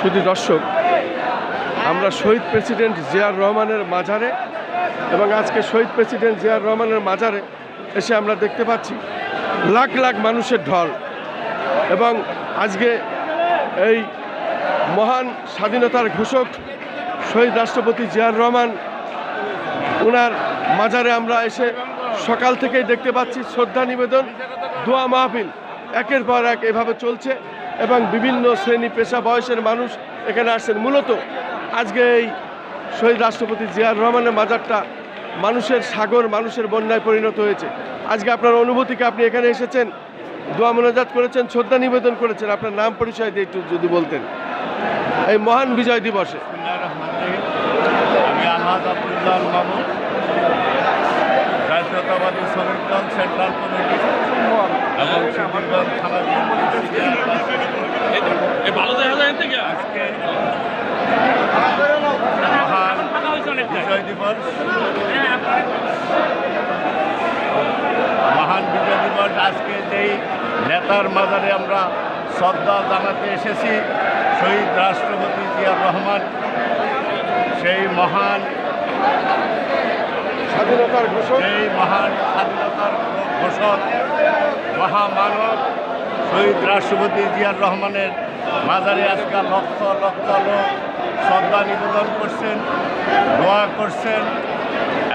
শুধু দর্শক, আমরা শহীদ প্রেসিডেন্ট জিয়ার রহমানের মাজারে এবং আজকে শহীদ প্রেসিডেন্ট জিয়ার রহমানের মাজারে এসে আমরা দেখতে পাচ্ছি লাখ লাখ মানুষের ঢল এবং আজকে এই মহান স্বাধীনতার ঘোষক শহীদ রাষ্ট্রপতি জিয়ার রহমান ওনার মাজারে আমরা এসে সকাল থেকেই দেখতে পাচ্ছি শ্রদ্ধা নিবেদন, দোয়া মাহফিল, একের পর এক এভাবে চলছে। এবং বিভিন্ন শ্রেণি পেশা বয়সের মানুষ এখানে আসছেন। মূলত আজকে এই শহীদ রাষ্ট্রপতি জিয়ার রহমানের মাজারটা মানুষের সাগর, মানুষের বন্যায় পরিণত হয়েছে। আজকে আপনার অনুভূতিকে আপনি এখানে এসেছেন, দোয়া মোনাজাত করেছেন, শ্রদ্ধা নিবেদন করেছেন। আপনার নাম পরিচয় দিয়ে একটু যদি বলতেন। এই মহান বিজয় দিবসে। সেন্ট্রাল কমিটি এবং থানা আজকে মহান বিজয় দিবস। মহান বিজয় দিবস আজকে যেই নেতার মাজারে আমরা শ্রদ্ধা জানাতে এসেছি শহীদ রাষ্ট্রপতি জিয়ার রহমান সেই মহান স্বাধীনতার ঘোষক। সেই মহান স্বাধীনতার ঘোষক মহামানব শহীদ রাষ্ট্রপতি জিয়ার রহমানের মাজারে আজকাল লক্ষ লক্ষ লোক শ্রদ্ধা নিবেদন করছেন, দোয়া করছেন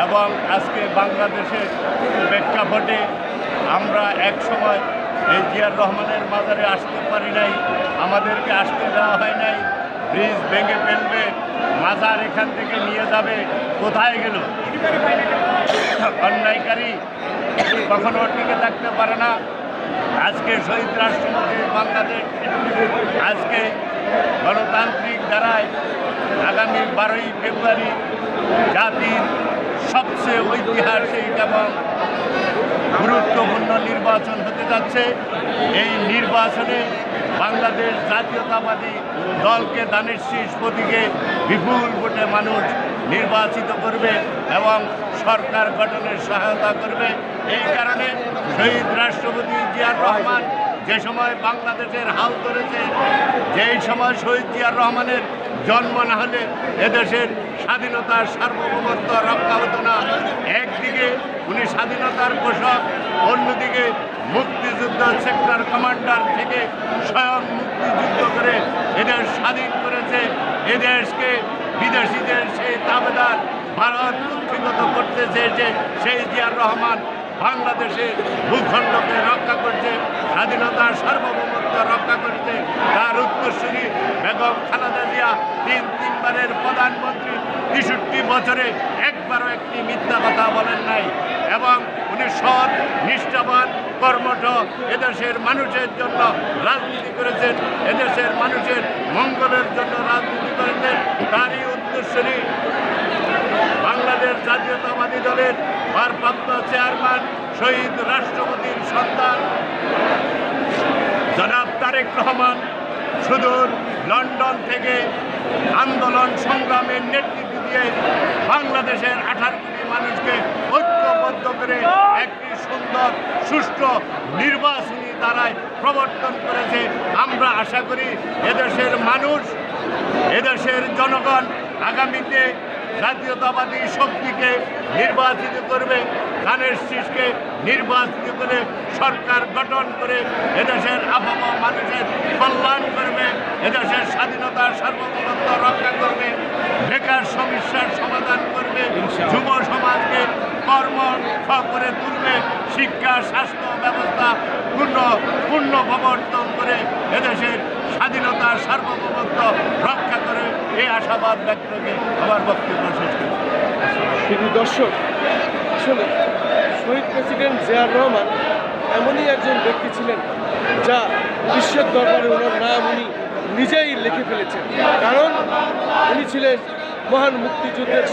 এবং আজকে বাংলাদেশের প্রেক্ষাপটে আমরা এক সময় এই জিয়ার রহমানের মাজারে আসতে পারি নাই, আমাদেরকে আসতে দেওয়া হয় নাই, ব্রিজ ভেঙে ফেলবে, মাজার এখান থেকে নিয়ে যাবে, কোথায় গেল? অন্যায়কারী কখনো টিকে থাকতে পারে না। আজকে শহীদ রাষ্ট্রপতি বাংলাদেশ, আজকে গণতান্ত্রিক দ্বারায় আগামী বারোই ফেব্রুয়ারি জাতির সবচেয়ে ঐতিহাসিক এবং গুরুত্বপূর্ণ নির্বাচন হতে যাচ্ছে। এই নির্বাচনে বাংলাদেশ জাতীয়তাবাদী দলকে দানের শীষ প্রতীকে বিপুল ভোটে মানুষ নির্বাচিত করবে এবং সরকার গঠনের সহায়তা করবে। এই কারণে শহীদ রাষ্ট্রপতি জিয়ার রহমান যে সময় বাংলাদেশের হাল ধরেছে, যেই সময় শহীদ জিয়ার রহমানের জন্ম না হলে এদেশের স্বাধীনতার সার্বভৌমত্ব রক্ষা হতো না। একদিকে উনি স্বাধীনতার ঘোষক, অন্যদিকে মুক্তিযুদ্ধ সেক্টর কমান্ডার থেকে স্বয়ং মুক্তিযুদ্ধ করে এদের স্বাধীন করেছে। এদেশকে বিদেশিদের সেই দাবেদার ভারত কুক্ষিগত করতে চেয়েছে সেই জিয়ার রহমান। বাংলাদেশের ভূখণ্ডকে রক্ষা করছে স্বাধীনতার সার্বভৌমত্ব রক্ষা করছে তার উত্তরসূরি বেগম খালেদা জিয়া তিন, তিনবারের প্রধানমন্ত্রী তেষট্টি বছরে একবারও একটি মিথ্যা কথা বলেন নাই। এবং উনি সৎ, নিষ্ঠাবান, কর্মঠ, এদেশের মানুষের জন্য রাজনীতি করেছেন, এদেশের মানুষের মঙ্গলের জন্য রাজনীতি করেছেন। তারই উত্তরসূরি বাংলাদেশ জাতীয়তাবাদী দলের ভারপ্রাপ্ত চেয়ারম্যান, শহীদ রাষ্ট্রপতির সন্তান। জনাব তারেক রহমান সুদূর লন্ডন থেকে আন্দোলন সংগ্রামের নেতৃত্ব দিয়ে বাংলাদেশের আঠারো কোটি মানুষকে ঐক্যবদ্ধ করে একটি সুন্দর, সুষ্ঠু নির্বাচনী দ্বারায় প্রবর্তন করেছে। আমরা আশা করি এদেশের মানুষ, এদেশের জনগণ আগামীতে জাতীয়তাবাদী শক্তিকে নির্বাচিত করবে ধানের শীষকে নির্বাচিত করে সরকার গঠন করে এদেশের আবহাওয়া মানুষের কল্যাণ করবে এদেশের স্বাধীনতার সার্বভৌমত্ব রক্ষা করবে বেকার সমস্যার সমাধান করবে যুব সমাজকে কর্ম করে তুলবে শিক্ষা স্বাস্থ্য ব্যবস্থা পূর্ণ পূর্ণ প্রবর্তন করে এদেশের স্বাধীনতার সার্বভৌমত্ব রক্ষা এই আশাবাদ ব্যক্ত করে আমার বক্তব্য শেষ করছি। শুধু দর্শক, আসলে শহীদ প্রেসিডেন্ট জিয়ার রহমান এমনই একজন ব্যক্তি ছিলেন যা বিশ্বের দরবারে ওনার নাম উনি নিজেই লিখে ফেলেছেন। কারণ উনি ছিলেন মহান মুক্তিযুদ্ধের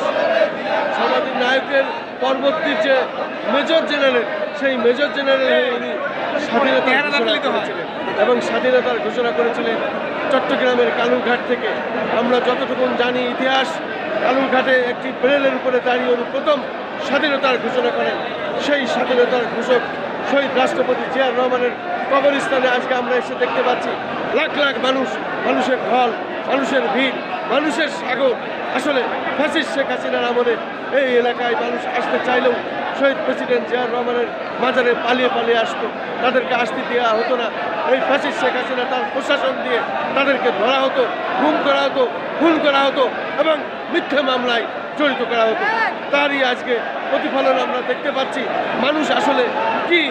সমাধি নায়কের পরবর্তী যে মেজর জেনারেল, সেই মেজর জেনারেল উনি করেছিলেন এবং স্বাধীনতার ঘোষণা করেছিলেন চট্টগ্রামের কালুরঘাট থেকে। আমরা যতটুকু জানি ইতিহাস কালুরঘাটে একটি প্লেনের উপরে দাঁড়িয়ে উনি প্রথম স্বাধীনতার ঘোষণা করেন। সেই স্বাধীনতার ঘোষক শহীদ রাষ্ট্রপতি জিয়ার রহমানের কবরস্থানে আজকে আমরা এসে দেখতে পাচ্ছি লাখ লাখ মানুষ মানুষের ঢল মানুষের ভিড় মানুষের সাগর। আসলে ফ্যাসিস্ট শেখ হাসিনার আমলে এই এলাকায় মানুষ আসতে চাইলেও শহীদ প্রেসিডেন্ট জিয়ার রহমানের মাজারে পালিয়ে পালিয়ে আসতো। তাদেরকে আসতে দেওয়া হতো না। এই ফ্যাসিস্ট শেখ হাসিনা তার প্রশাসন দিয়ে তাদেরকে ধরা হতো গুম করা হতো, খুন করা হতো এবং মিথ্যে মামলায় জড়িত করা হতো। তারই আজকে প্রতিফলন আমরা দেখতে পাচ্ছি। মানুষ আসলে কি?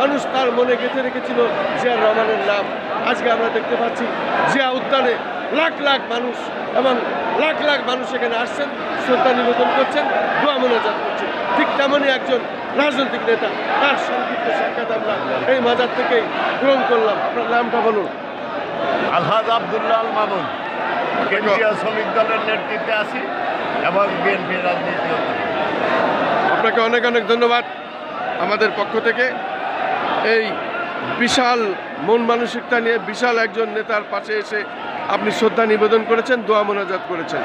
মানুষ তার মনে গেঁথে রেখেছিল জিয়া রহমানের নাম। আজকে আমরা দেখতে পাচ্ছি জিয়া উদ্যানে লাখ লাখ মানুষ এবং লাখ লাখ মানুষ এখানে আসছেন, শ্রদ্ধা নিবেদন করছেন, দোয়া মোনাজাত করছেন। ঠিক তেমনই একজন রাজনৈতিক নেতা তার সংক্ষিপ্ত সাক্ষাৎ আমরা এই মাজার থেকেই গ্রহণ করলাম। আপনার নামটা বলুন। আলহাজ আবদুল্লাহ আল মামুন কেন্দ্রীয় শ্রমিক দলের নেতৃত্বে আছি এবং বিএনপির রাজনীতি আপনাকে অনেক অনেক ধন্যবাদ আমাদের পক্ষ থেকে। এই বিশাল মন মানসিকতা নিয়ে বিশাল একজন নেতার পাশে এসে আপনি শ্রদ্ধা নিবেদন করেছেন দোয়া মোনাজাত করেছেন।